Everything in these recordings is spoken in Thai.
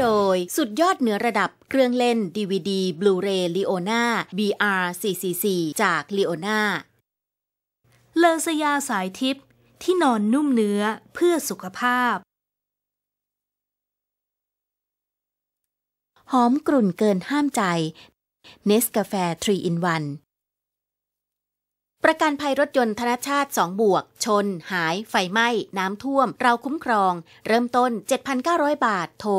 โดย สุดยอดเหนือระดับเครื่องเล่น DVD Blu-ray Leona BR 444 จาก Leona เลอสยาสายทิพย์ที่นอนนุ่มเนื้อเพื่อสุขภาพ หอมกลุ่นเกินห้ามใจ เนสกาแฟ 3 in 1 ประกันภัยรถยนต์ธนชาติ 2 บวก ชน หาย ไฟไหม้ น้ำท่วม เราคุ้มครอง เริ่มต้น 7,900 บาท โทร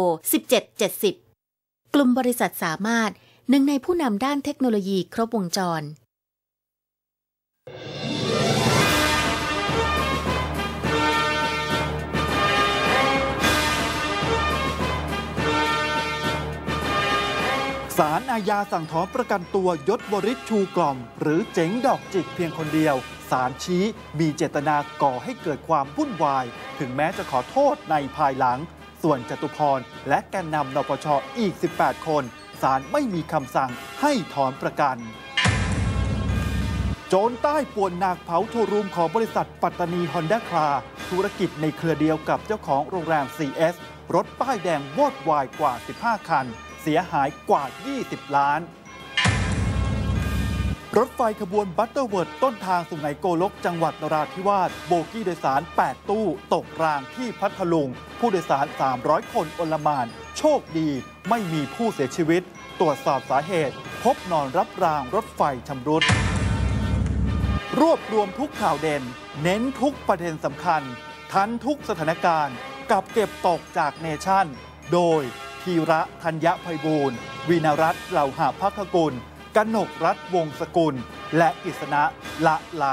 1770 กลุ่มบริษัทสามารถหนึ่งในผู้นำด้านเทคโนโลยีครบวงจร อาญาสั่งถอนประกันตัวยศวริศชูกล่อม หรือเจ๋งดอกจิกเพียงคนเดียวศาลชี้มีเจตนาก่อให้เกิดความวุ่นวาย ถึงแม้จะขอโทษในภายหลัง ส่วนจตุพรและแกนนำนปชอีก 18 คนศาลไม่มีคำสั่งให้ถอนประกัน โจรใต้ป่วนหนักเผาโชว์รูมของบริษัทปัตตานีฮอนด้าคลาธุรกิจในเครือเดียวกับเจ้าของโรงแรม CS รถป้ายแดงวอดวายกว่า 15 คัน เสียหายกว่า 20 ล้าน รถไฟขบวนบัตเตอร์เวิร์ดต้นทางสุไหงโกลก จังหวัดนราธิวาสโบกี้โดยสาร 8 ตู้ ตกรางที่พัทลุง ผู้โดยสาร 300 คนอลมาน โชคดีไม่มีผู้เสียชีวิต ตรวจสอบสาเหตุ พบนอนรับรางรถไฟชำรุด รวบรวมทุกข่าวเด่น เน้นทุกประเด็นสำคัญ ทันทุกสถานการณ์กับเก็บตกจากเนชั่น โดย ธีระธัญญภัยบูรณ์วีนรัตน์เหล่าหาพักกุลกนกรัฐวงศกุล และอิสนะละไล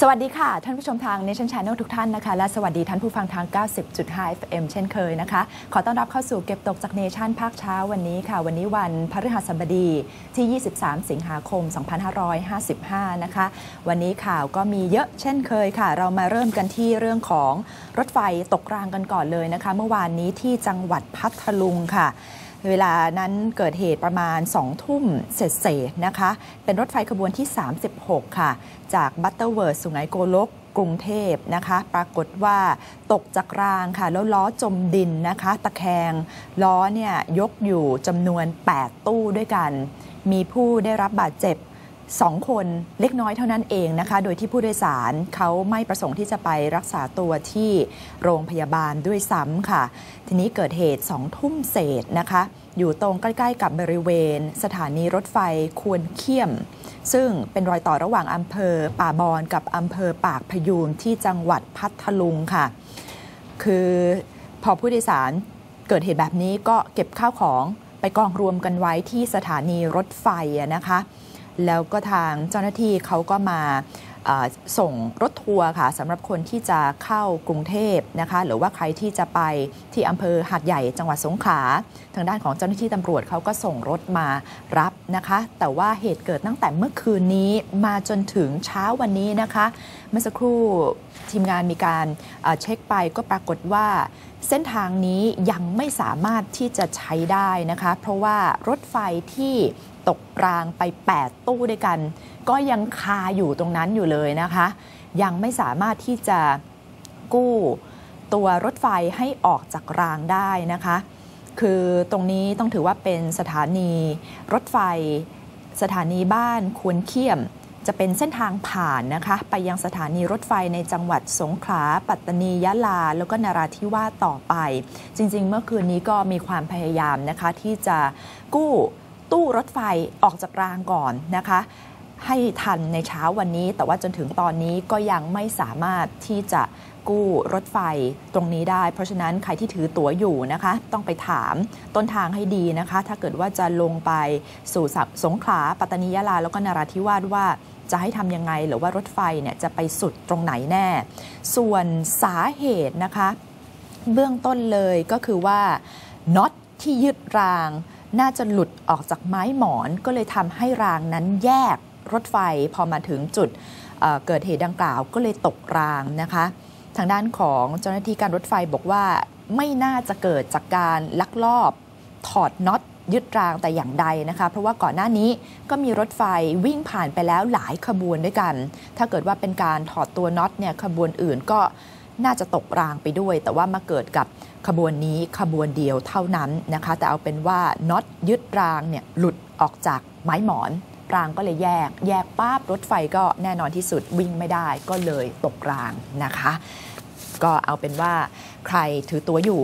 สวัสดีค่ะ ท่านผู้ชมทาง Nation Channel ทุกท่านนะคะ และสวัสดีท่านผู้ฟังทาง 90.5 FM เช่นเคยนะคะ ขอต้อนรับเข้าสู่เก็บตกจาก Nation ภาคเช้าวันนี้ค่ะ วันนี้วันพฤหัสบดีที่ 23 สิงหาคม 2555 นะคะ วันนี้ข่าวก็มีเยอะเช่นเคยค่ะ เรามาเริ่มกันที่เรื่องของรถไฟตกรางกันก่อนเลยนะคะ เมื่อวานนี้ที่จังหวัดพัทลุงค่ะ เวลานั้นเกิดเหตุประมาณ 2 ทุ่มเศษๆนะคะ เป็นรถไฟขบวนที่ 36 ค่ะ จากบัตเตอร์เวิร์ดสุไหงโกลกกรุงเทพนะคะ ปรากฏว่าตกจากรางค่ะ แล้วล้อจมดินนะคะ ตะแคงล้อเนี่ยยกอยู่จำนวน 8 ตู้ด้วยกัน มีผู้ได้รับบาดเจ็บ 2 คนเล็กน้อยเท่านั้นเองนะคะ โดยที่ผู้โดยสารเขาไม่ประสงค์ที่จะไปรักษาตัวที่โรงพยาบาลด้วยซ้ำค่ะ ทีนี้เกิดเหตุ 2 ทุ่มเศษนะคะ อยู่ตรงใกล้ๆกับบริเวณ สถานีรถไฟควรเขี้ยม ซึ่งเป็นรอยต่อระหว่างอำเภอป่าบอนกับอำเภอปากพยูนที่จังหวัดพัทลุงค่ะ คือพอผู้โดยสารเกิดเหตุแบบนี้ก็เก็บข้าวของไปกองรวมกันไว้ที่สถานีรถไฟนะคะ แล้วก็ทางเจ้าหน้าที่เขาก็มาส่งรถทัวร์ค่ะสำหรับคนที่จะเข้ากรุงเทพนะคะ หรือว่าใครที่จะไปที่อำเภอหาดใหญ่จังหวัดสงขลาทางด้านของเจ้าหน้าที่ตำรวจเขาก็ส่งรถมารับนะคะ แต่ว่าเหตุเกิดตั้งแต่เมื่อคืนนี้มาจนถึงเช้าวันนี้นะคะ เมื่อสักครู่ทีมงานมีการเช็คไปก็ปรากฏว่าเส้นทางนี้ยังไม่สามารถที่จะใช้ได้นะคะ เพราะว่ารถไฟที่ ตกรางไป 8 ตู้ด้วยกัน ก็ยังคาอยู่ตรงนั้นอยู่เลยนะคะ ยังไม่สามารถที่จะกู้ตัวรถไฟให้ออกจากรางได้นะคะ คือตรงนี้ต้องถือว่าเป็นสถานีรถไฟ สถานีบ้านควรเขี้ยม จะเป็นเส้นทางผ่านนะคะ ไปยังสถานีรถไฟในจังหวัดสงขลา ปัตตานี ยะลา แล้วก็นาราธิวาสต่อไป จริง ๆ เมื่อคืนนี้ก็มีความพยายามนะคะที่จะกู้ ตู้รถไฟออกจากรางก่อนนะคะ ให้ทันในเช้าวันนี้ แต่ว่าจนถึงตอนนี้ก็ยังไม่สามารถที่จะกู้รถไฟตรงนี้ได้ เพราะฉะนั้นใครที่ถือตั๋วอยู่นะคะ ต้องไปถามต้นทางให้ดีนะคะ ถ้าเกิดว่าจะลงไปสู่สงขลาปัตตานียะลาแล้วก็นาราธิวาสว่าจะให้ทำยังไงหรือว่ารถไฟเนี่ยจะไปสุดตรงไหนแน่ ส่วนสาเหตุนะคะ เบื้องต้นเลยก็คือว่าน็อตที่ยึดราง น่าจะหลุดออกจากไม้หมอนก็เลยทำให้รางนั้นแยกรถไฟพอมาถึงจุดเเกิดเหตุดังกล่าวก็เลยตกรางนะคะ ทางด้านของเจ้าหน้าที่การรถไฟบอกว่าไม่น่าจะเกิดจากการลักลอบ ถอดน็อตยึดรางแต่อย่างใดนะคะ เพราะว่าก่อนหน้านี้ก็มีรถไฟวิ่งผ่านไปแล้วหลายขบวนด้วยกัน ถ้าเกิดว่าเป็นการถอดตัวน็อตเนี่ยขบวนอื่นก็ น่าจะตกรางไปด้วย แต่ว่ามาเกิดกับขบวนนี้ขบวนเดียวเท่านั้นนะคะ แต่เอาเป็นว่าน็อตยึดรางเนี่ยหลุดออกจากไม้หมอนรางก็เลยแยก แยกป้าบรถไฟก็แน่นอนที่สุดวิ่งไม่ได้ก็เลยตกรางนะคะ ก็เอาเป็นว่าใครถือตัวอยู่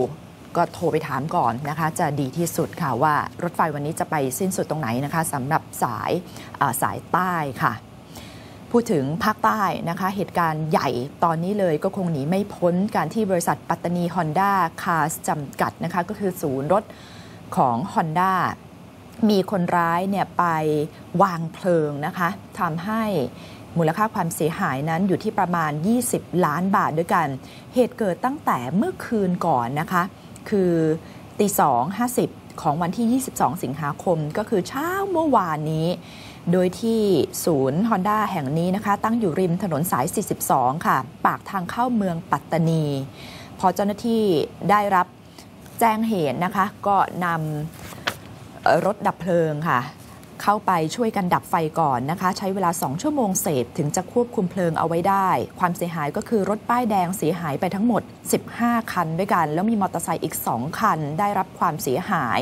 ก็โทรไปถามก่อนนะคะ จะดีที่สุดค่ะว่ารถไฟวันนี้จะไปสิ้นสุดตรงไหนนะคะสำหรับสายสายใต้ค่ะ พูดถึงภาคใต้นะคะ เหตุการณ์ใหญ่ตอนนี้เลยก็คงหนีไม่พ้นการที่บริษัทปัตตานีฮอนด้าคาร์จำกัดนะคะ ก็คือศูนย์รถของ Honda มีคนร้ายเนี่ยไปวางเพลิงนะคะทำให้มูลค่าความเสียหายนั้นอยู่ที่ประมาณ 20 ล้านบาทด้วยกัน เหตุเกิดตั้งแต่เมื่อคืนก่อนนะคะ คือตีสองห้าสิบของวันที่ 22 สิงหาคมก็คือเช้าเมื่อวานนี้ โดยที่ศูนย์ Honda แห่งนี้นะคะ ตั้งอยู่ริมถนนสาย 42 ค่ะ ปากทางเข้าเมืองปัตตานี พอเจ้าหน้าที่ได้รับแจ้งเหตุนะคะ ก็นำรถดับเพลิงค่ะ เข้าไปช่วยกันดับไฟก่อนนะคะ ใช้เวลา 2 ชั่วโมงเศษถึงจะควบคุมเพลิงเอาไว้ได้ ความเสียหายก็คือรถป้ายแดงเสียหายไปทั้งหมด 15 คันด้วยกัน แล้วมีมอเตอร์ไซค์อีก 2 คันได้รับความเสียหาย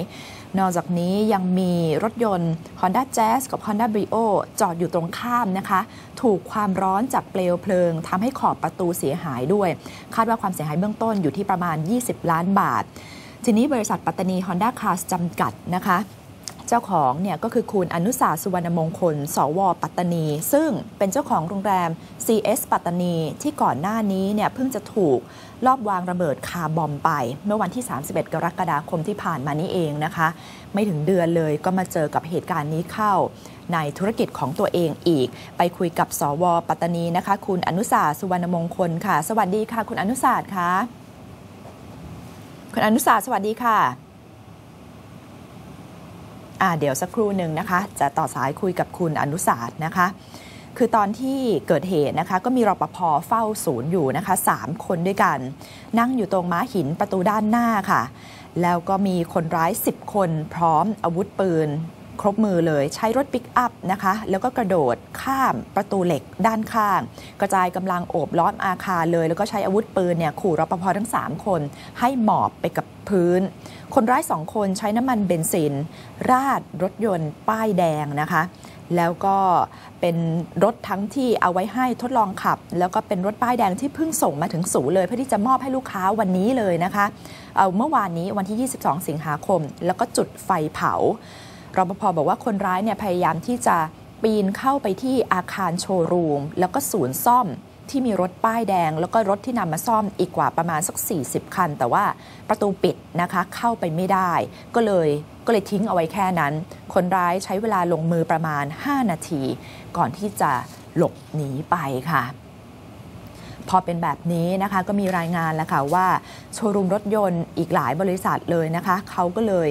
นอกจากนี้ยังมีรถยนต์ Honda Jazz กับ Honda Brio จอดอยู่ตรงข้ามนะคะ ถูกความร้อนจากเปลวเพลิงทำให้ขอบประตูเสียหายด้วย คาดว่าความเสียหายเบื้องต้นอยู่ที่ประมาณ 20 ล้านบาท ทีนี้บริษัทปัตตานี Honda Cars จำกัดนะคะ เจ้าของเนี่ยก็คือคุณอนุสาสุวรรณมงคล สว ปัตตานี ซึ่งเป็นเจ้าของโรงแรม CS ปัตตานี ที่ก่อนหน้านี้เนี่ยเพิ่งจะถูกลอบวางระเบิดคาร์บอมไป เมื่อวันที่ 31 กรกฎาคมที่ผ่านมานี้เองนะคะ ไม่ถึงเดือนเลยก็มาเจอกับเหตุการณ์นี้เข้า ในธุรกิจของตัวเองอีก ไปคุยกับสว ปัตตานีนะคะ คุณอนุสาสุวรรณมงคลค่ะ สวัสดีค่ะ คุณอนุสาค่ะคุณอนุสาสวัสดีค่ะ เดี๋ยวสักครู่หนึ่งนะคะ จะต่อสายคุยกับคุณอนุสาสนะคะ คือตอนที่เกิดเหตุนะคะ ก็มีรปภเฝ้าศูนย์อยู่นะคะ 3 คนด้วยกัน นั่งอยู่ตรงม้าหินประตูด้านหน้าค่ะ แล้วก็มีคนร้าย 10 คนพร้อมอาวุธปืน ครบมือเลยใช้รถปิกอัพนะคะแล้วก็กระโดดข้ามประตูเหล็กด้านข้าง กระจายกำลังโอบล้อมอาคารเลย แล้วก็ใช้อาวุธปืนเนี่ยขู่รปภทั้ง 3 คน ให้หมอบไปกับพื้น คนร้ายสองคนใช้น้ำมันเบนซิน ราดรถยนต์ป้ายแดงนะคะแล้วก็เป็นรถทั้งที่เอาไว้ให้ทดลองขับ แล้วก็เป็นรถป้ายแดงที่เพิ่งส่งมาถึงศูนย์เลย เพื่อที่จะมอบให้ลูกค้าวันนี้เลยนะคะ เอาเมื่อวานนี้วันที่ 22 สิงหาคม แล้วก็จุดไฟเผา รปภบอกว่าคนร้ายเนี่ยพยายามที่จะปีนเข้าไปที่อาคารโชว์รูม แล้วก็ศูนย์ซ่อมที่มีรถป้ายแดง แล้วก็รถที่นำมาซ่อมอีกกว่าประมาณสัก 40 คัน แต่ว่าประตูปิดนะคะเข้าไปไม่ได้ ก็เลยก็เลยทิ้งเอาไว้แค่นั้น คนร้ายใช้เวลาลงมือประมาณ 5 นาที ก่อนที่จะหลบหนีไปค่ะ พอเป็นแบบนี้นะคะก็มีรายงานแล้วค่ะว่าโชว์รูมรถยนต์อีกหลายบริษัทเลยนะคะเขาก็เลย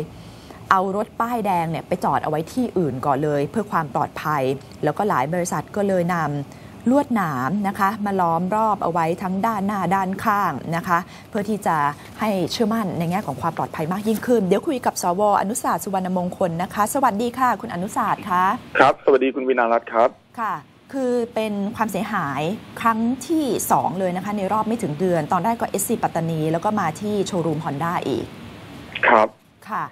เอารถป้ายแดงเนี่ยไปจอดเอาไว้ที่อื่นก่อนเลย เพื่อความปลอดภัย แล้วก็หลายบริษัทก็เลยนำลวดหนามนะคะมาล้อมรอบเอาไว้ทั้งด้านหน้าด้านข้างนะคะ เพื่อที่จะให้เชื่อมั่นในแง่ของความปลอดภัยมากยิ่งขึ้น เดี๋ยวคุยกับสวอนุสาสสุวรรณมงคลนะคะ สวัสดีค่ะ คุณอนุสาสค่ะครับ สวัสดีคุณวินารัตน์ครับค่ะคือเป็นความเสียหายครั้งที่ 2 เลยนะคะ ในรอบไม่ถึงเดือน ตอนแรกก็เอสซีปัตตานี แล้วก็มาที่โชว์รูมฮอนด้าอีก ครับค่ะ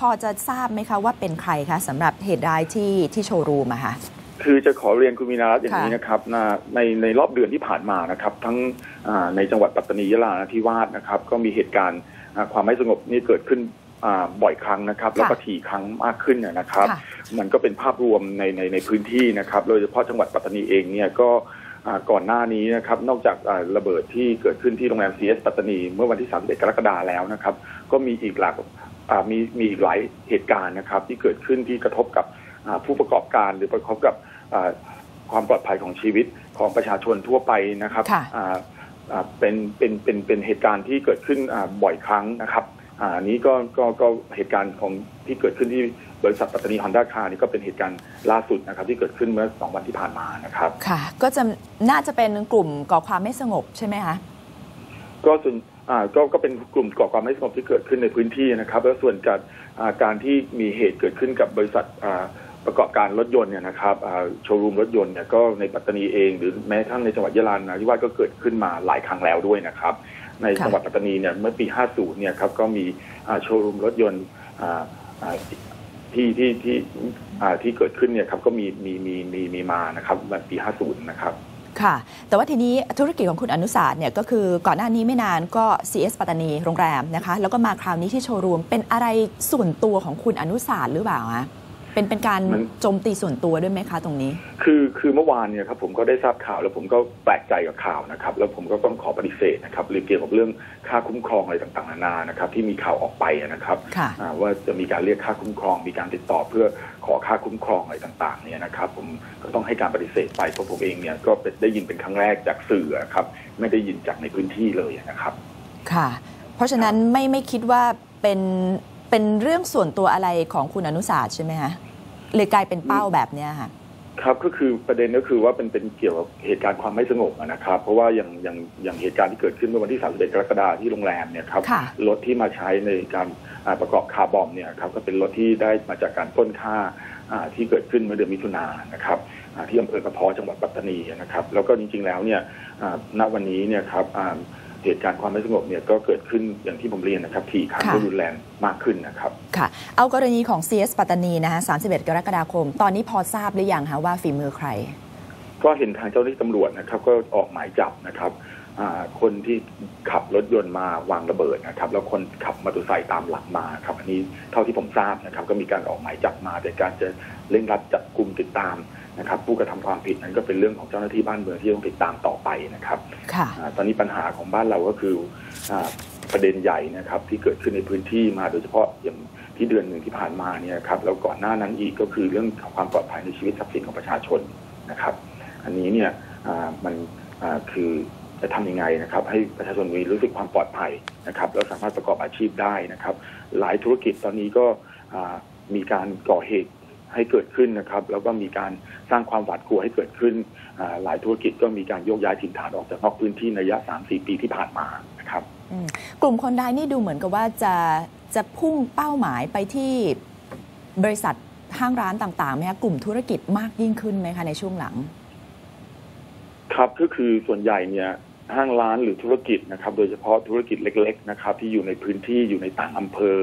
พอจะทราบไหมคะว่าเป็นใครคะสำหรับเหตุร้ายที่ที่โชว์รูมอะค่ะคือจะขอเรียนคุณวินารัตน์อย่างค่ะนี้นะครับในในในรอบเดือนที่ผ่านมานะครับ ทั้งอ่าในจังหวัดปัตตานียะลานราธิวาสนะครับ ก็มีเหตุการณ์อ่าความไม่สงบนี่เกิดขึ้นอ่าบ่อยครั้งนะครับ แล้วก็ถี่ครั้งมากขึ้นนะครับค่ะมันก็เป็นภาพรวมในในในพื้นที่นะครับโดยเฉพาะจังหวัดปัตตานีเองเนี่ยก็อ่าก่อนหน้านี้นะครับนอกจากอ่าระเบิดที่เกิดขึ้นที่โรงแรม CS ปัตตานี เมื่อวันที่ 31 กรกฎาแล้วนะครับ ก็มีอีกหลากอ่า มีมีอีกหลายเหตุการณ์นะครับ ที่เกิดขึ้นที่กระทบกับอ่าผู้ประกอบการหรือกระทบกับอ่าความปลอดภัยของชีวิตของประชาชนทั่วไปนะครับค่ะอ่าอ่าเป็นเป็นเป็นเป็นเหตุการณ์ที่เกิดขึ้นอ่าบ่อยครั้งนะครับอ่าอันนี้ก็ก็ก็เหตุการณ์ของที่เกิดขึ้นที่บริษัทปัตตานีฮอนด้าคาร์นี่ก็เป็นเหตุการณ์ล่าสุดนะครับที่เกิดขึ้นเมื่อสองวันที่ผ่านมานะครับ ค่ะ ก็จะน่าจะเป็นกลุ่มก่อความไม่สงบใช่ไหมคะก็ส่วน อ่าก็ก็เป็นกลุ่มก่อความไม่สงบที่เกิดขึ้นในพื้นที่นะครับ แล้วส่วนการอ่าการที่มีเหตุเกิดขึ้นกับบริษัทอ่าประกอบการรถยนต์เนี่ยนะครับอ่าโชว์รูมรถยนต์เนี่ยก็ในปัตตานีเอง หรือแม้กระทั่งในจังหวัดยะลานาธิวาสก็เกิดขึ้นมาหลายครั้งแล้วด้วยนะครับ ในค่ะจังหวัดปัตตานีเนี่ยเมื่อปี 50 เนี่ยครับก็มีอ่าโชว์รูมรถยนต์อ่าอ่าที่ที่ที่อ่าที่เกิดขึ้นเนี่ยครับก็มีมีมีมีมีมานะครับในปี 50 นะครับ ค่ะ แต่ว่าทีนี้ธุรกิจของคุณอนุสาสตร์เนี่ยก็คือก่อนหน้านี้ไม่นานก็ CS ปัตตานีโรงแรมนะคะ แล้วก็มาคราวนี้ที่โชว์รูมเป็นอะไรส่วนตัวของคุณอนุสาสตหรือเปล่าคะ เป็นเป็นการมันโจมตีส่วนตัวด้วยไหมคะตรงนี้ คือคือเมื่อวานเนี่ยครับผมก็ได้ทราบข่าวแล้วผมก็แปลกใจกับข่าวนะครับ แล้วผมก็ต้องขอปฏิเสธนะครับเรื่องเกี่ยวกับเรื่องค่าคุ้มครองอะไรต่างๆนานานะครับ ที่มีข่าวออกไปนะครับค่ะอ่าว่าจะมีการเรียกค่าคุ้มครอง มีการติดต่อเพื่อขอค่าคุ้มครองอะไรต่างๆเนี่ยนะครับ ผมก็ต้องให้การปฏิเสธไปเพราะผมเองเนี่ยก็เป็นได้ยินเป็นครั้งแรกจากสื่อครับไม่ได้ยินจากในพื้นที่เลยนะครับ ค่ะ เพราะฉะนั้นไม่ไม่คิดว่าเป็นเป็นเรื่องส่วนตัวอะไรของคุณอนุสาสตร์ใช่ไหมคะ เลยกลายเป็นเป้าแบบเนี้ยค่ะครับก็คือประเด็นก็คือว่าเป็นเป็นเกี่ยวกับเหตุการณ์ความไม่สงบอะนะครับ เพราะว่าอย่างอย่างอย่างเหตุการณ์ที่เกิดขึ้นเมื่อวันที่ 31 กรกฎาคมที่โรงแรมเนี่ยครับค่ะรถที่มาใช้ในการอ่าประกอบคาร์บอมเนี่ยครับก็เป็นรถที่ได้มาจากการปล้นค่าอ่าที่เกิดขึ้นเมื่อเดือนมิถุนายนนะครับอ่าที่อำเภอกระเพาะจังหวัดปัตตานีนะครับ แล้วก็จริงๆแล้วเนี่ยอ่าณวันนี้เนี่ยครับอ่า เหตุการณ์ความไม่สงบเนี่ยก็เกิดขึ้นอย่างที่ผมเรียนนะครับถี่ครั้งค่ะก็รุนแรงมากขึ้นนะครับค่ะ เอากรณีของ CS ปัตตานีนะคะ31 กรกฎาคม ตอนนี้พอทราบหรือยังคะว่าฝีมือใคร ก็เห็นทางเจ้าหน้าที่ตำรวจนะครับ ก็ออกหมายจับนะครับอ่าคนที่ขับรถยนต์มาวางระเบิดนะครับ แล้วคนขับมอเตอร์ไซค์ตามหลังมาครับอันนี้เท่าที่ผมทราบนะครับ ก็มีการออกหมายจับมาแต่การจะเร่งรัดจับกลุ่มติดตาม นะครับผู้กระทำความผิดนั้นก็เป็นเรื่องของเจ้าหน้าที่บ้านเมืองที่ต้องติดตามต่อไปนะครับค่ะอาตอนนี้ปัญหาของบ้านเราก็คืออาประเด็นใหญ่นะครับที่เกิดขึ้นในพื้นที่มาโดยเฉพาะอย่างที่เดือนหนึ่งที่ผ่านมาเนี่ยครับแล้วก่อนหน้านั้นอีกก็คือเรื่องของความปลอดภัยในชีวิตทรัพย์สินของประชาชนนะครับ อันนี้เนี่ยอ่ามันอ่าคือจะทำยังไงนะครับ ให้ประชาชนมีรู้สึกความปลอดภัยนะครับแล้วสามารถประกอบอาชีพได้นะครับ หลายธุรกิจตอนนี้ก็อ่ามีการก่อเหตุ ให้เกิดขึ้นนะครับ แล้วก็มีการสร้างความหวาดกลัวให้เกิดขึ้นอ่าหลายธุรกิจก็มีการโยกย้ายถิ่นฐานออกจากนอกพื้นที่ในระยะ 3-4 ปีที่ผ่านมานะครับอืมกลุ่มคนร้ายนี่ดูเหมือนกับว่าจะจะพุ่งเป้าหมายไปที่บริษัทห้างร้านต่างๆไหมคะกลุ่มธุรกิจมากยิ่งขึ้นไหมคะในช่วงหลัง ครับก็คือส่วนใหญ่เนี่ยห้างร้านหรือธุรกิจนะครับ โดยเฉพาะธุรกิจเล็ก ๆ นะครับ ที่อยู่ในพื้นที่อยู่ในต่างอำเภอ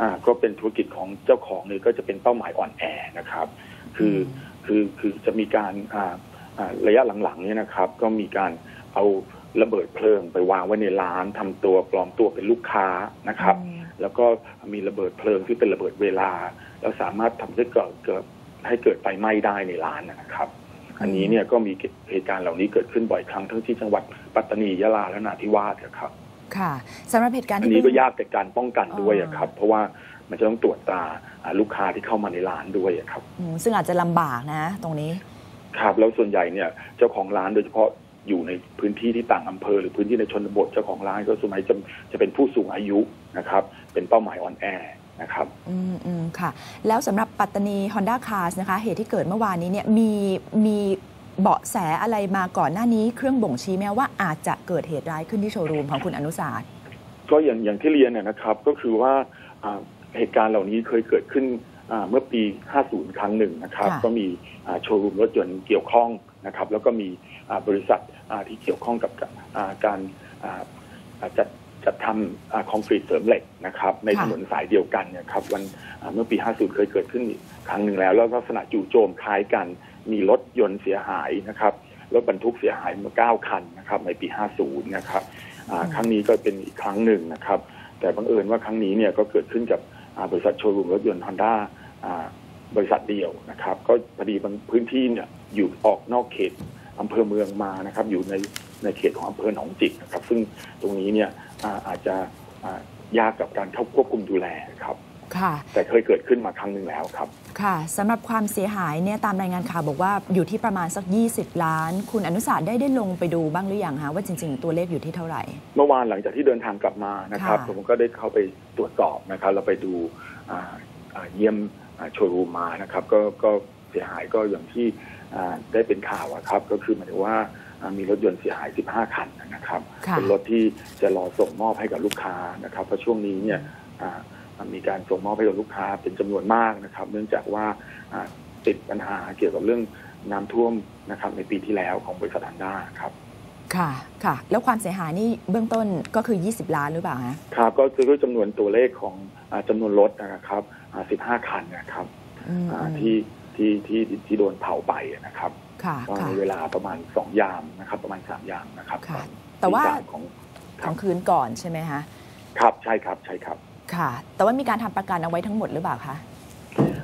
อ่าก็เป็นธุรกิจของเจ้าของเนี่ยก็จะเป็นเป้าหมายอ่อนแอนะครับ คือคือคือจะมีการอ่าอ่าระยะหลังๆเนี่ยนะครับ ก็มีการเอาระเบิดเพลิงไปวางไว้ในร้านทำตัวปลอมตัวเป็นลูกค้านะครับ แล้วก็มีระเบิดเพลิงที่เป็นระเบิดเวลา แล้วสามารถทำให้เกิดเกิดให้เกิดไฟไหม้ได้ในร้านนะครับ อันนี้เนี่ยก็มีเหตุการณ์เหล่านี้เกิดขึ้นบ่อยครั้งทั้งที่จังหวัดปัตตานียะลาและนาทิวาสครับ ค่ะสำหรับเหตุการณ์อันที่นี้ก็เพิ่งยากแต่การป้องกันด้วยอ๋ออะครับ เพราะว่ามันจะต้องตรวจตราอ่าลูกค้าที่เข้ามาในร้านด้วยอะครับอืมซึ่งอาจจะลำบากนะ ตรงนี้ ครับแล้วส่วนใหญ่เนี่ยเจ้าของร้านโดยเฉพาะอยู่ในพื้นที่ที่ต่างอำเภอ หรือพื้นที่ในชนบทเจ้าของร้านก็ส่วนใหญ่จะจะเป็นผู้สูงอายุนะครับ เป็นเป้าหมายอ่อนแอนะครับอืมอืมค่ะ แล้วสำหรับปัตตานี Honda Cars นะคะ เหตุที่เกิดเมื่อวานนี้เนี่ยมีมี เบาะแสอะไรมาก่อนหน้านี้เครื่องบ่งชี้ไหมว่าอาจจะเกิดเหตุร้ายขึ้นที่โชว์รูมของคุณอนุสาสตร์ก็อย่างอย่างที่เรียนเนี่ยนะครับ ก็คือว่าอ่าเหตุการณ์เหล่านี้เคยเกิดขึ้นอ่าเมื่อปี 50 ครั้งหนึ่งนะครับค่ะก็มีอ่าโชว์รูมรถยนต์เกี่ยวข้องนะครับ แล้วก็มีอ่าบริษัทอ่าที่เกี่ยวข้องกับอ่าการอ่าอ่าจัดจัดทำอ่าคอนกรีตเสริมเหล็กนะครับ ในถนนสายเดียวกันเนี่ยครับวันอ่าเมื่อปี 50 เคยเกิดขึ้นอีกครั้งหนึ่งแล้ว แล้วลักษณะจู่โจมคล้ายกัน มีรถยนต์เสียหายนะครับรถบรรทุกเสียหายมา 9 คันนะครับ ในปี 50 นะครับอ่าครั้งนี้ก็เป็นอีกครั้งหนึ่งนะครับ แต่บังเอิญว่าครั้งนี้เนี่ยก็เกิดขึ้นกับอ่าบริษัทโชว์รูมรถยนต์ฮอนด้าบริษัทเดียวนะครับ ก็พอดีบางพื้นที่เนี่ยอยู่ออกนอกเขตอำเภอเมืองมานะครับ อยู่ในในเขตของอำเภอหนองจิกนะครับ ซึ่งตรงนี้เนี่ยอ่าอาจจะอ่ายากกับการเข้าควบคุมดูแลครับค่ะแต่เคยเกิดขึ้นมาครั้งหนึ่งแล้วครับ ค่ะสำหรับความเสียหายเนี่ยตามรายงานข่าวบอกว่าอยู่ที่ประมาณสัก 20 ล้าน คุณอนุสาสตร์ได้ได้ลงไปดูบ้างหรือยังคะว่าจริง ๆ ตัวเลขอยู่ที่เท่าไหร่ เมื่อวานหลังจากที่เดินทางกลับมานะครับค่ะผมก็ได้เข้าไปตรวจสอบนะครับเราไปดูอ่าอ่าเยี่ยมอ่าโชว์รูมมานะครับก็ก็เสียหายก็อย่างที่อ่าได้เป็นข่าวอะครับก็คือหมายถึงว่าอ่ามีรถยนต์เสียหาย 15 คันนะครับค่ะเป็นรถที่จะรอส่งมอบให้กับลูกค้านะครับเพราะช่วงนี้เนี่ยอ่า มีการส่งมอบให้กับลูกค้าเป็นจำนวนมากนะครับ เนื่องจากว่าอ่าติดปัญหาเกี่ยวกับเรื่องน้ำท่วมนะครับในปีที่แล้วของบริษัทฮันด้าครับค่ะค่ะ แล้วความเสียหายนี่เบื้องต้นก็คือ 20 ล้านหรือเปล่าฮะครับก็คือด้วยจำนวนตัวเลขของอาจำนวนรถนะครับอ่า15 คันนะครับอืมอ่าอืมที่ที่ที่ที่โดนเผาไปนะครับค่ะก็ค่ะในเวลาประมาณ 2 ยามนะครับ ประมาณ 3 ยามนะครับค่ะอนแต่ว่าตีสมของของคืนก่อนใช่ไหมคะครับใช่ครับใช่ครับ ค่ะ แต่ว่ามีการทำประกันเอาไว้ทั้งหมดหรือเปล่าคะ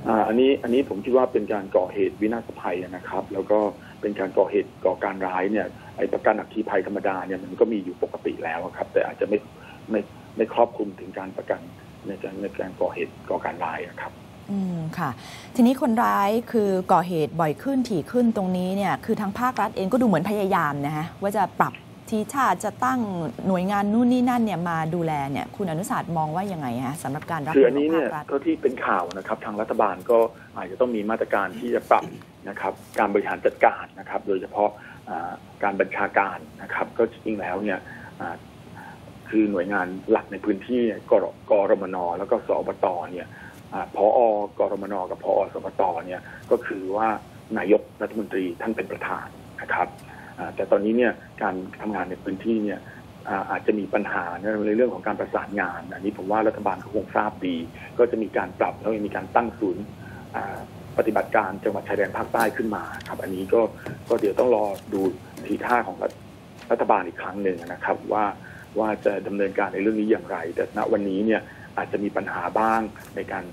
อ่าอันนี้อันนี้ผมคิดว่าเป็นการก่อเหตุวินาศภัยนะครับ แล้วก็เป็นการก่อเหตุก่อการร้ายเนี่ยไอ้ประกันอัคคีภัยธรรมดาเนี่ยมันก็มีอยู่ปกติแล้วครับ แต่อาจจะไม่ไม่ไม่ครอบคลุมถึงการประกันในการในการก่อเหตุก่อการร้ายนะครับ อืมค่ะ ทีนี้คนร้ายคือก่อเหตุบ่อยขึ้นถี่ขึ้นตรงนี้เนี่ย คือทางภาครัฐเองก็ดูเหมือนพยายามนะฮะว่าจะปรับ ทีชาติจะตั้งหน่วยงานนู่นนี่นั่นเนี่ยมาดูแลเนี่ยคุณอนุสาสตร์มองว่ายังไงฮะสำหรับการรับคือมือันนี้ขงเนี่ยภาครัฐก็ที่เป็นข่าวนะครับทางรัฐบาลก็อาจจะต้องมีมาตรการที่จะปรับนะครับการบริหารจัดการนะครับ โดยเฉพาะอ่าการบัญชาการนะครับ ก็จริงๆแล้วเนี่ยอ่าคือหน่วยงานหลักในพื้นที่เนี่ยกรกรมนแล้วก็สอบตเนี่ยอ่าพอกรมนกับพอสบตเนี่ยก็คือว่านายกรัฐมนตรีท่านเป็นประธานนะครับอ่า แต่ตอนนี้เนี่ยการทำงานในพื้นที่เนี่ยอาจจะมีปัญหาในเรื่องของการประสานงาน อันนี้ผมว่ารัฐบาลก็คงทราบดี ก็จะมีการปรับแล้วก็มีการตั้งศูนย์ปฏิบัติการจังหวัดชายแดนภาคใต้ขึ้นมาครับ อันนี้ก็ก็เดี๋ยวต้องรอดูทีท่าของรัฐรัฐบาลอีกครั้งหนึ่งนะครับ ว่าว่าจะดำเนินการในเรื่องนี้อย่างไร แต่ณวันนี้เนี่ยอาจจะมีปัญหาบ้างในการ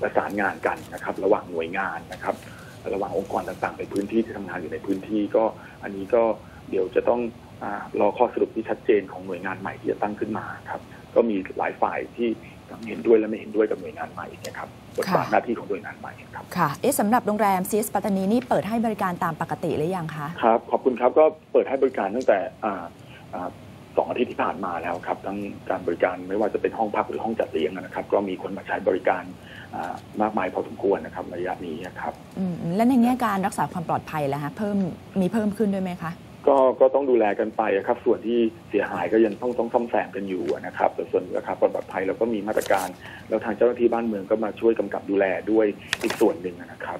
ประสานงานกันนะครับ ระหว่างหน่วยงานนะครับ ระหว่างองค์กรต่างๆ ในพื้นที่ที่ทำงานอยู่ในพื้นที่ก็ อันนี้ก็เดี๋ยวจะต้องอารอข้อสรุปที่ชัดเจนของหน่วยงานใหม่ที่จะตั้งขึ้นมาครับก็มีหลายฝ่ายที่เห็นด้วยและไม่เห็นด้วยกับหน่วยงานใหม่นะครับบทบาทค่ะหน้าที่ของหน่วยงานใหม่ครับค่ะเอ๊ะสำหรับโรงแรมซีสปัตตานีนี่เปิดให้บริการตามปกติหรือยังคะครับขอบคุณครับก็เปิดให้บริการตั้งแต่อ่าอ่า สองอาทิตย์ที่ผ่านมาแล้วครับ ทั้งการบริการไม่ว่าจะเป็นห้องพักหรือห้องจัดเลี้ยงนะครับ ก็มีคนมาใช้บริการอ่ามากมายพอสมควรนะครับระยะนี้นะครับอืมและในแง่การรักษาความปลอดภัยล่ะฮะเพิ่มมีเพิ่มขึ้นด้วยไหมคะก็ก็ต้องดูแลกันไปครับ ส่วนที่เสียหายก็ยังต้องต้องซ่อมแซมกันอยู่นะครับแต่ส่วนราคาความปลอดภัยเราก็มีมาตรการ แล้วทางเจ้าหน้าที่บ้านเมืองก็มาช่วยกำกับดูแลด้วยอีกส่วนหนึ่งนะครับ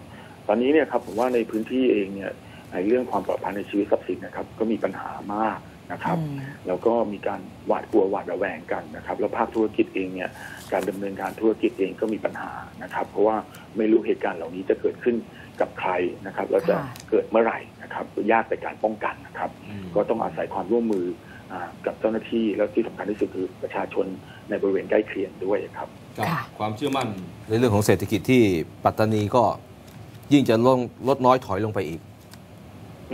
ตอนนี้เนี่ยครับผมว่าในพื้นที่เองเนี่ยในเรื่องความปลอดภัยในชีวิตทรัพย์สินนะครับ ก็มีปัญหามาก นะครับอืมแล้วก็มีการหวาดกลัวหวาดระแวงกันนะครับ แล้วภาคธุรกิจเองเนี่ยการดำเนินการธุรกิจเองก็มีปัญหานะครับ เพราะว่าไม่รู้เหตุการณ์เหล่านี้จะเกิดขึ้นกับใครนะครับแล้วจะค่ะเกิดเมื่อไหร่นะครับยากในการป้องกันนะครับ ก็ต้องอาศัยความร่วมมืออ่ากับเจ้าหน้าที่แล้วที่สำคัญที่สุดคือประชาชนในบริเวณใกล้เคียงด้วยครับกับค่ะความเชื่อมั่นในเรื่องของเศรษฐกิจที่ปัตตานีก็ยิ่งจะลดลดน้อยถอยลงไปอีก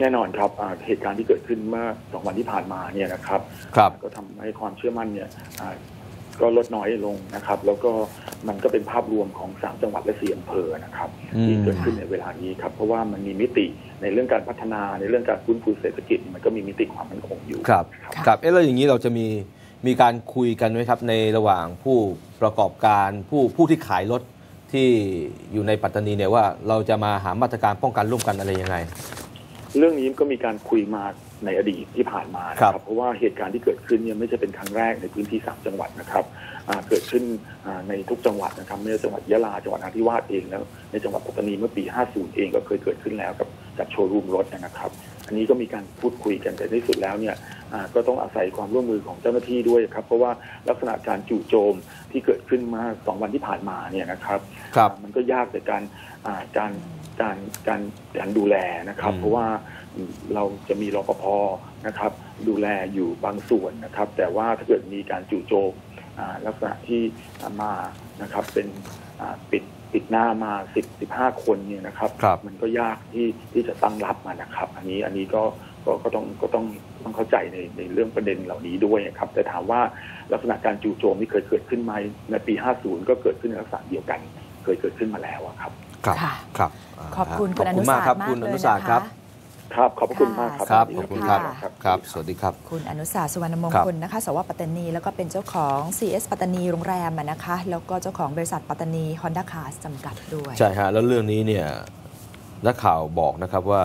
แน่นอนครับอ่าเหตุการณ์ที่เกิดขึ้นเมื่อสองวันที่ผ่านมาเนี่ยนะครับครับก็ทำให้ความเชื่อมั่นเนี่ยอ่าก็ลดน้อยลงนะครับ แล้วก็มันก็เป็นภาพรวมของสามจังหวัดและสี่อำเภอนะครับอืมที่เกิดขึ้นในเวลานี้ครับ เพราะว่ามันมีมิติในเรื่องการพัฒนาในเรื่องการฟื้นฟูเศรษฐกิจมันก็มีมิติความมั่นคงอยู่ครับครับค่ะครับเอ๊ะแล้วอย่างนี้เราจะมีมีการคุยกันไหมครับในระหว่างผู้ประกอบการผู้ผู้ที่ขายรถที่อยู่ในปัตตานีเนี่ยว่าเราจะมาหามาตรการป้องกันร่วมกันอะไรยังไง เรื่องนี้ก็มีการคุยมาในอดีตที่ผ่านมานะคครัรับบเพราะว่าเหตุการณ์ที่เกิดขึ้นเนี่ยไม่ใช่เป็นครั้งแรกในพื้นที่สามจังหวัดนะครับอ่าเกิดขึ้นอ่าในทุกจังหวัดนะครับไม่ว่าจังหวัดยะลาจังหวัดนราธิวาสเองแล้ว ในจังหวัดปัตตานีเมื่อปี 50 เองก็เคยเกิดขึ้นแล้วกับจากโชว์รูมรถนะครับ อันนี้ก็มีการพูดคุยกันแต่ในที่สุดแล้วเนี่ยอ่าก็ต้องอาศัยความร่วมมือของเจ้าหน้าที่ด้วยครับ เพราะว่าลักษณะการจู่โจมที่เกิดขึ้นมาสองวันที่ผ่านมาเนี่ยนะครับครับมันก็ยากในการอ่าการ การการการดูแลนะครับอืมเพราะว่าเราจะมีรปภนะครับ ดูแลอยู่บางส่วนนะครับ แต่ว่าถ้าเกิดมีการจู่โจมอ่าลักษณะที่มานะครับเป็นอ่าปิดปิดหน้ามาสิบสิบห้าคนเนี่ยนะครับครับมันก็ยากที่ที่จะตั้งรับมานะครับ อันนี้อันนี้ก็ก็ก็ต้องก็ต้องต้องเข้าใจในในเรื่องประเด็นเหล่านี้ด้วยครับ แต่ถามว่าลักษณะการจู่โจมที่เคยเกิดขึ้นไหมในปี 50 ก็เกิดขึ้นในลักษณะเดียวกัน เคยเกิดขึ้นมาแล้วอะครับ ครับค่ะครับขอบคุณาคุณอนุมากสาคสรัตร์มากคุณเลอยนุนะสาสตร์ครับคะครับ ขอบพระคุณมากครับครับสขวัอบสดีคุณค่ะครับครับ สวัสดีครับ คุณอนุสาสร์สุวรรณมงครับคลนะคะ สวปัตตานี แล้วก็เป็นเจ้าของ CS ปัตตานีโรงแรมอะนะคะ แล้วก็เจ้าของบริษัทปัตตานีฮอนด้าคาร์จำกัดด้วย ใช่ฮะ แล้วเรื่องนี้เนี่ย นักข่าวบอกนะครับว่า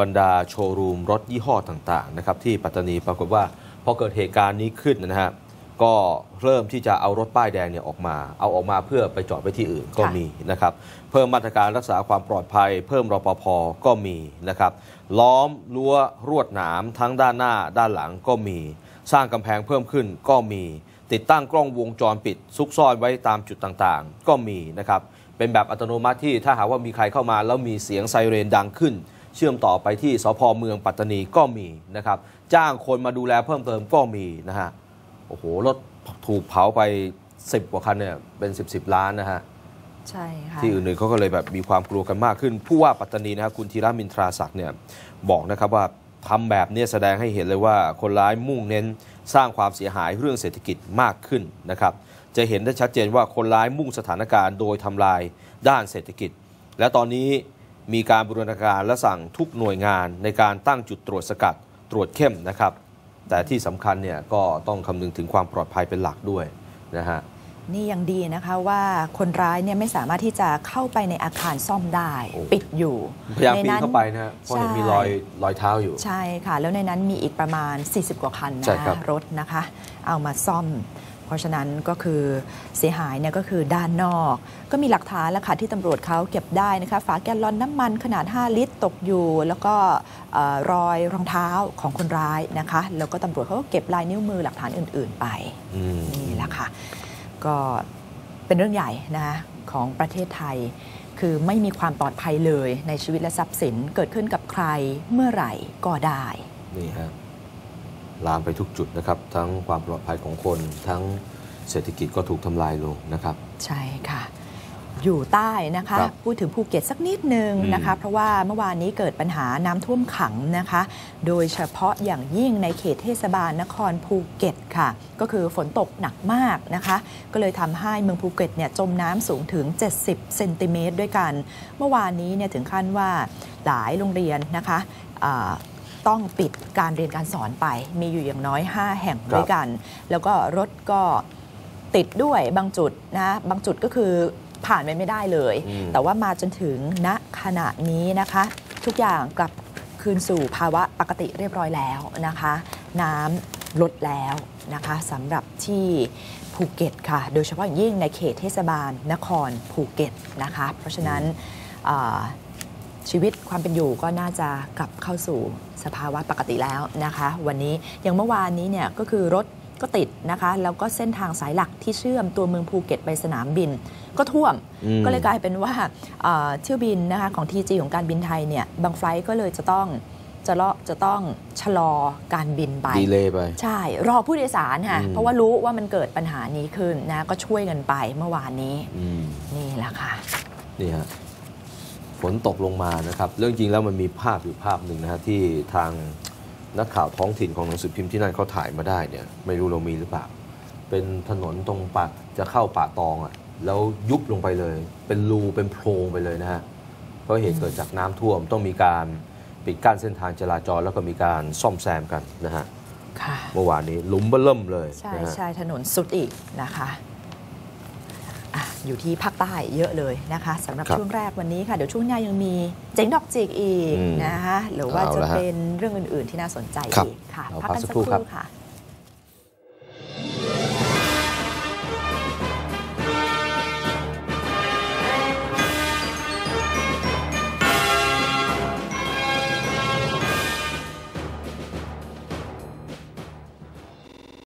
บรรดาโชว์รูมรถยี่ห้อต่างๆนะครับที่ปัตตานีปรากฏว่าพอเกิดเหตุการณ์นี้ขึ้นนะฮะ ก็เริ่มที่จะเอารถป้ายแดงเนี่ยออกมา เอาออกมาเพื่อไปจอดไว้ที่อื่นก็ค่ะมีนะครับ เพิ่มมาตรการรักษาความปลอดภัย เพิ่มรปภก็มีนะครับ ล้อมรั้วรวดหนามทั้งด้านหน้าด้านหลังก็มี สร้างกำแพงเพิ่มขึ้นก็มี ติดตั้งกล้องวงจรปิด ซุกซ่อนไว้ตามจุดต่างๆ ก็มีนะครับ เป็นแบบอัตโนมัติที่ถ้าหากว่ามีใครเข้ามาแล้วมีเสียงไซเรนดังขึ้น เชื่อมต่อไปที่สพเมืองปัตตานีก็มีนะครับ จ้างคนมาดูแลเพิ่มเติมก็มีนะฮะโอ้โหรถถูกเผาไป 10 กว่าคันเนี่ยเป็น 10บสล้านนะฮะใช่ค่ะที่อื่นๆเขาก็เลยแบบมีความกลัวกันมากขึ้น ผู้ว่าปัตตานีนะครับคุณธีระมินทราศักดิ์เนี่ยบอกนะครับว่าทำแบบเนี้แสดงให้เห็นเลยว่าคนร้ายมุ่งเน้นสร้างความเสียหายเรื่องเศรษฐกิจมากขึ้นนะครับ จะเห็นได้ชัดเจนว่าคนร้ายมุ่งสถานการณ์โดยทำลายด้านเศรษฐกิจ และตอนนี้มีการบูรณาการและสั่งทุกหน่วยงานในการตั้งจุดตรวจสกัดตรวจเข้มนะครับ แต่ที่สำคัญเนี่ยก็ต้องคำนึงถึงความปลอดภัยเป็นหลักด้วยนะฮะนี่ยังดีนะคะว่าคนร้ายเนี่ยไม่สามารถที่จะเข้าไปในอาคารซ่อมได้โอ้ปิดอยู่พยายามปีนนั้นเข้าไปนะฮะเพราะเห็นมีรอยรอยเท้าอยู่ ใช่ค่ะ แล้วในนั้นมีอีกประมาณ 40 กว่าคันใช่นะครับรถนะคะ เอามาซ่อม เพราะฉะนั้นก็คือเสียหายเนี่ยก็คือด้านนอก ก็มีหลักฐานแล้วค่ะที่ตำรวจเขาเก็บได้นะคะฝาแกลลอนน้ำมันขนาด 5 ลิตรตกอยู่ แล้วก็เอ่อรอยรองเท้าของคนร้ายนะคะแล้วก็ตำรวจเขาก็เก็บลายนิ้วมือหลักฐานอื่น ๆ ไปอืมนี่แหละค่ะก็เป็นเรื่องใหญ่นะคะของประเทศไทย คือไม่มีความปลอดภัยเลยในชีวิตและทรัพย์สินเกิดขึ้นกับใครเมื่อไหร่ก็ได้นี่ฮะ ลามไปทุกจุดนะครับ ทั้งความปลอดภัยของคน ทั้งเศรษฐกิจก็ถูกทำลายลงนะครับ ใช่ค่ะ อยู่ใต้นะคะครับพูดถึงภูเก็ตสักนิดนึงอืมนะคะ เพราะว่าเมื่อวานนี้เกิดปัญหาน้ำท่วมขังนะคะ โดยเฉพาะอย่างยิ่งในเขตเทศบาลนครภูเก็ตค่ะ ก็คือฝนตกหนักมากนะคะ ก็เลยทำให้เมืองภูเก็ตเนี่ยจมน้ำสูงถึง 70 เซนติเมตรด้วยกัน เมื่อวานนี้เนี่ยถึงขั้นว่าหลายโรงเรียนนะคะอ่า ต้องปิดการเรียนการสอนไป มีอยู่อย่างน้อย 5 แห่งด้วยกัน แล้วก็รถก็ติดด้วยบางจุดนะบางจุดก็คือผ่านไปไม่ได้เลยอืมแต่ว่ามาจนถึงณขณะนี้นะคะ ทุกอย่างกลับคืนสู่ภาวะปกติเรียบร้อยแล้วนะคะ น้ำลดแล้วนะคะสำหรับที่ภูเก็ตค่ะ โดยเฉพาะอย่างยิ่งในเขตเทศบาลนครภูเก็ตนะคะ เพราะฉะนั้นอ่า ชีวิตความเป็นอยู่ก็น่าจะกลับเข้าสู่สภาวะปกติแล้วนะคะ วันนี้อย่างเมื่อวานนี้เนี่ยก็คือรถก็ติดนะคะแล้วก็เส้นทางสายหลักที่เชื่อมตัวเมืองภูเก็ตไปสนามบิน ก็ท่วมอืมก็เลยกลายเป็นว่าเอ่อเที่ยวบินนะคะของ TG ของการบินไทยเนี่ยบางไฟลท์ก็เลยจะต้องจะเลาะจะต้องชะลอการบินไปดีเลยไป ใช่ รอผู้โดยสารค่ะอืมเพราะว่ารู้ว่ามันเกิดปัญหานี้ขึ้นนะ ก็ช่วยกันไปเมื่อวานนี้อืมนี่แหละค่ะ นี่ฮะ ฝนตกลงมานะครับ เรื่องจริงแล้วมันมีภาพอยู่ภาพหนึ่งนะฮะที่ทางนักข่าวท้องถิ่นของหนังสือพิมพ์ที่นั่นเขาถ่ายมาได้เนี่ยไม่รู้เรามีหรือเปล่า เป็นถนนตรงปากจะเข้าป่าตองอะ่ะแล้วยุบลงไปเลย เป็นรูเป็นโพรงไปเลยนะฮะเพราะเหตุเกิดจากน้ำท่วมต้องมีการปิดกั้นเส้นทางจราจรแล้วก็มีการซ่อมแซมกันนะฮะค่ะเมื่อวานนี้หลุมเบิ่มเลย ใช่นะฮะใช่ถนนสุดอีกนะคะ อะอยู่ที่ภาคใต้เยอะเลยนะคะสำหรับครับช่วงแรกวันนี้ค่ะ เดี๋ยวช่วงหน้ายังมีเจ๋งดอกจิกอีกอืมนะคะหรือว่าเอาจะละฮะเป็นเรื่องอื่น ๆ ที่น่าสนใจครับอีกค่ะเอาพักพักกันสัสักกครู่คครับรู่ค่ะ